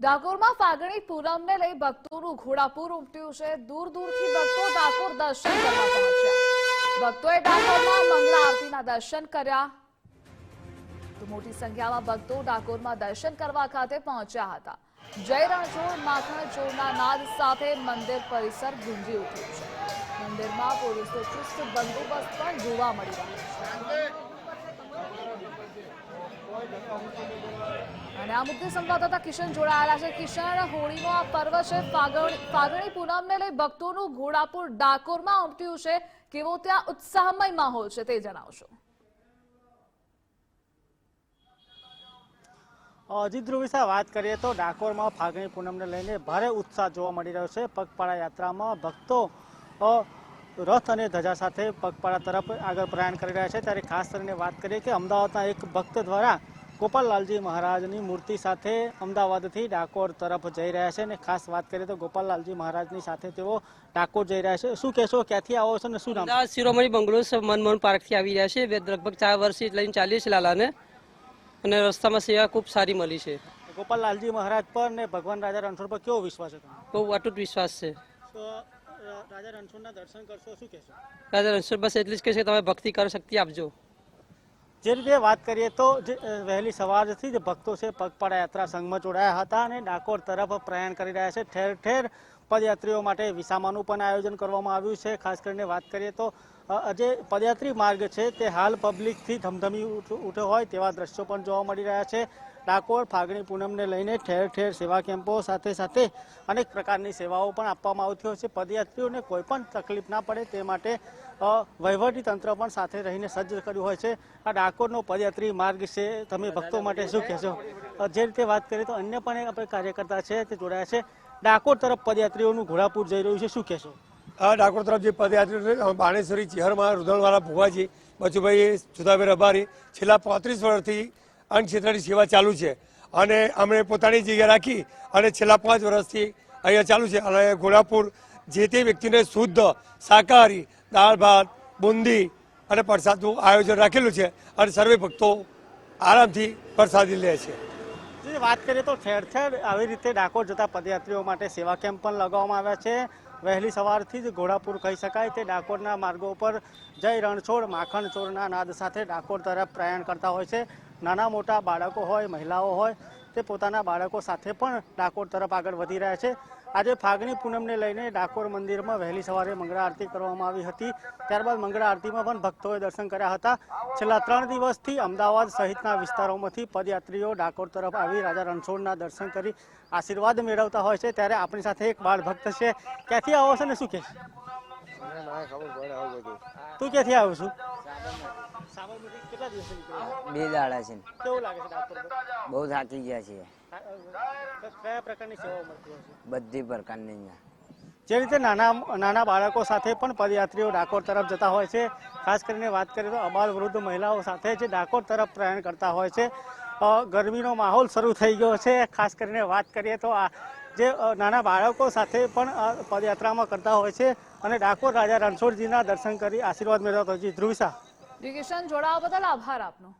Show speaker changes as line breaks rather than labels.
ડાકોરમાં ફાગણી પૂનમને લઈ ભક્તોનું ઘોડાપુર ઉમટ્યું છે. દૂર દૂરથી ભક્તો ડાકોર દર્શન કરવા પહોંચ્યા. ભક્તોએ ડાકોરમાં મંગળા આરતીના દર્શન કર્યા. તો મોટી સંખ્યામાં ભક્તો ડાકોરમાં દર્શન કરવા ખાતે પહોંચ્યા હતા. જય રણછોડ, માખણ ચોરના નાદ સાથે મંદિર પરિસર ગુંજી ઉઠ્યું છે. મંદિરમાં પોલીસનો ચુસ્ત બંદોબસ્ત પણ જોવા મળી રહ્યો છે. અને આ મુદ્દે સંવાદદાતા કિશન જોડાયેલા છે. કિશન, હોળીનો આ પર્વ છે. ફાગણી પૂનમને લઈ ભક્તોનું ઘોડાપુર ડાકોરમાં ઉમટ્યું છે. કેવો ત્યાં ઉત્સાહમય માહોલ છે તે જણાવશો.
અજીત સાહેબ વાત કરીએ તો ડાકોરમાં ફાગણી પૂનમને લઈને ભારે ઉત્સાહ જોવા મળી રહ્યો છે. પગપાળા યાત્રામાં ભક્તો રથ અને ધજા સાથે પગપાળા તરફ આગળ પ્રયાણ કરી રહ્યા છે. ત્યારે ખાસ કરીને વાત કરીએ કે અમદાવાદના એક ભક્ત દ્વારા ગોપાલલાલજી મહારાજની મૂર્તિ સાથે અમદાવાદથી ડાકોર તરફ જઈ રહ્યા છે અને ખાસ વાત કરીએ તો ગોપાલલાલજી મહારાજની સાથે તેઓ ડાકોર જઈ રહ્યા છે. શું કહેશો ક્યાંથી આવો છો ને શું નામ?
શિરોમણી બંગલો મનમોહન પાર્કથી આવી રહ્યા છે. લગભગ ચાર વર્ષથી લઈને ચાલીએ છીએ લાલાને. અને રસ્તામાં સેવા ખૂબ સારી મળી છે.
ગોપાલલાલજી મહારાજ પર ને ભગવાન રાજા રણછોડ પર કેવો વિશ્વાસ છે તમારો
બહુ અટૂટ વિશ્વાસ છે.
રાજા રણછોડના દર્શન કરશો શું કહેશો?
રાજા રણછોડ બસ એટલી જ કહેશે તમે ભક્તિ કરો શક્તિ આપજો.
જે રીતે વાત કરીએ તો જે વહેલી સવારથી જ ભક્તો છે પગપાળા યાત્રા સંઘમાં જોડાયા હતા અને ડાકોર તરફ પ્રયાણ કરી રહ્યા છે. ઠેર ઠેર પદયાત્રીઓ માટે વિસામાનું પણ આયોજન કરવામાં આવ્યું છે. ખાસ કરીને વાત કરીએ તો જે પદયાત્રી માર્ગ છે તે હાલ પબ્લિકથી ધમધમી ઉઠ્યો હોય તેવા દ્રશ્યો પણ જોવા મળી રહ્યા છે. ડાકોર ફાગણી પૂનમને લઈને ઠેર ઠેર સેવા કેમ્પો સાથે સાથે અનેક પ્રકારની સેવાઓ પણ આપવામાં આવતી હોય છે. પદયાત્રીઓને કોઈ પણ તકલીફ ના પડે તે માટે વહીવટી તંત્ર પણ સાથે રહીને સજ્જ કર્યું હોય છે. આ ડાકોરનો પદયાત્રી માર્ગ છે. તમે ભક્તો માટે શું કહેશો? જે રીતે વાત કરીએ તો અન્ય પણ આપણે કાર્યકર્તા છે તે જોડાયા છે. ડાકોર તરફ પદયાત્રીઓનું ઘોડાપુર જઈ રહ્યું છે. શું કહેશો?
આ ડાકોર તરફ જે પદયાત્રી છે બાણેશ્વરી ચિહરમાં રુદણવાળા ભુવાજી બચુભાઈ જુદાભાઈ રબારી છેલ્લા પાંત્રીસ વર્ષથી અન્ન ક્ષેત્રની સેવા ચાલુ છે. અને અમે પોતાની જગ્યા રાખી અને છેલ્લા પાંચ વર્ષથી અહીંયા ચાલુ છે. અને ઘોડાપુર જે તે વ્યક્તિને શુદ્ધ શાકાહારી દાળ, ભાત, બુંદી અને પ્રસાદનું આયોજન રાખેલું છે અને સર્વે ભક્તો આરામથી પ્રસાદી લે છે.
જે વાત કરીએ તો ઠેર ઠેર આવી રીતે ડાકોર જતા પદયાત્રીઓ માટે સેવા કેમ્પ પણ લગાવવામાં આવ્યા છે. વહેલી સવારથી જ ઘોડાપુર કહી શકાય તે ડાકોરના માર્ગો પર જય રણછોડ માખણ ચોરના નાદ સાથે ડાકોર તરફ પ્રયાણ કરતા હોય છે. નાના મોટા બાળકો હોય મહિલાઓ હોય તે પોતાના બાળકો સાથે પણ ડાકોર તરફ આગળ વધી રહ્યા છે. આજે ફાગણી પૂનમને લઈને ડાકોર મંદિરમાં વહેલી સવારે મંગળા આરતી કરવામાં આવી હતી. ત્યારબાદ મંગળા આરતીમાં પણ ભક્તોએ દર્શન કર્યા હતા. છેલ્લા ત્રણ દિવસથી અમદાવાદ સહિતના વિસ્તારોમાંથી પદયાત્રીઓ ડાકોર તરફ આવી રાજા રણછોડના દર્શન કરી આશીર્વાદ મેળવતા હોય છે. ત્યારે આપણી સાથે એક બાળ ભક્ત છે. ક્યાંથી આવો છો ને? શું કે તું ક્યાંથી આવું છું? સાબરમતી કેટલા દિવસે
બે દાડા છે
કેવું લાગે છે ડાકોર
બહુ થાકી ગયા છીએ.
કયા પ્રકારની સેવાઓ મળતી હોય છે?
બધી પ્રકારની
જે. રીતે નાના નાના બાળકો સાથે પણ પદયાત્રીઓ ડાકોર તરફ જતા હોય છે. ખાસ કરીને વાત કરીએ તો અબાલ વૃદ્ધ મહિલાઓ સાથે જે ડાકોર તરફ પ્રયાણ કરતા હોય છે. ગરમીનો માહોલ શરૂ થઈ ગયો છે. ખાસ કરીને વાત કરીએ તો આ જે નાના બાળકો સાથે પણ પદયાત્રામાં કરતા હોય છે. અને ડાકોર રાજા રણછોડજીના દર્શન કરી આશીર્વાદ મેળવતા હોય છે. ધ્રુવિસા.
જી કિશન જોડાવા બદલ આભાર આપનો.